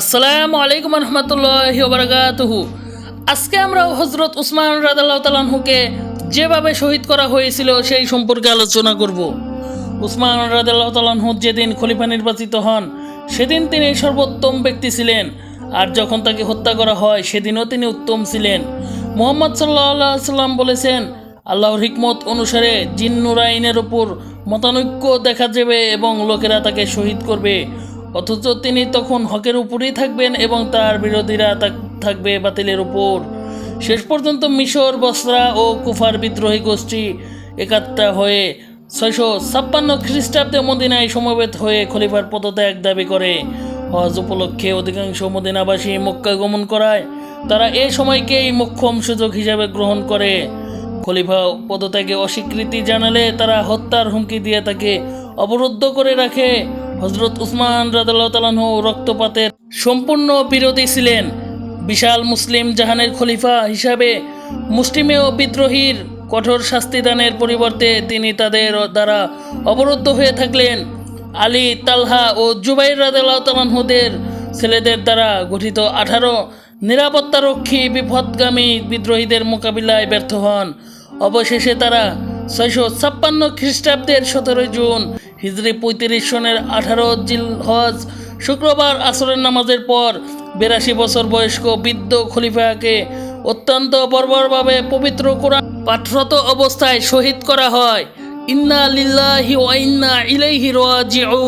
আসসালামু আলাইকুম রহমতুল্লাহি বারাকাতুহু আজকে আমরা হজরত উসমান রাদাল্লাহ তালাহুকে যেভাবে শহীদ করা হয়েছিল সেই সম্পর্কে আলোচনা করব। উসমান রাদাল্লাহ তালাহু যেদিন খলিফা নির্বাচিত হন, সেদিন তিনি সর্বোত্তম ব্যক্তি ছিলেন। আর যখন তাকে হত্যা করা হয়, সেদিনও তিনি উত্তম ছিলেন। মোহাম্মদ সাল্লাহ সাল্লাম বলেছেন, আল্লাহর হিকমত অনুসারে জিন্নুর আইনের ওপর মতানৈক্য দেখা যাবে এবং লোকেরা তাকে শহীদ করবে। অথচ তিনি তখন হকের উপরেই থাকবেন এবং তার বিরোধীরা থাকবে বাতিলের উপর। শেষ পর্যন্ত মিশর, বসরা ও কুফার বিদ্রোহী গোষ্ঠী একাত্তা হয়ে ছয়শো ছাপ্পান্ন খ্রিস্টাব্দে মদিনায় সমবেত হয়ে খলিফার পদত্যাগ দাবি করে। হজ উপলক্ষে অধিকাংশ মদিনাবাসী মক্কা গমন করায়। তারা এই সময়কেই মোক্ষম সুযোগ হিসাবে গ্রহণ করে। খলিফা পদত্যাগে অস্বীকৃতি জানালে তারা হত্যার হুমকি দিয়ে তাকে অবরুদ্ধ করে রাখে। হজরত উসমান তালাহু রক্তপাতের সম্পূর্ণ বিরোধী ছিলেন। বিশাল মুসলিম জাহানের খলিফা হিসাবে মুসলিমেও বিদ্রোহীর কঠোর শাস্তিদানের পরিবর্তে তিনি তাদের দ্বারা অবরুদ্ধ হয়ে থাকলেন। আলী, তালহা ও জুবাইর রাদাল্লাহ তালাহুদের ছেলেদের দ্বারা গঠিত আঠারো নিরাপত্তারক্ষী বিপদগামী বিদ্রোহীদের মোকাবিলায় ব্যর্থ হন। অবশেষে তারা ছয়শো ছাপ্পান্ন খ্রিস্টাব্দের সতেরোই জুন হিজরি পঁয়ত্রিশ সনের আঠারো জিল হজ শুক্রবার আসরের নামাজের পর বিরাশি বছর বয়স্ক বৃদ্ধ খলিফাকে অত্যন্ত বর্বরভাবে পবিত্র কোরআন পাঠরত অবস্থায় শহীদ করা হয়। ইন্না লিল্লাহি ওয়া ইন্না ইলাইহি রাজিউন।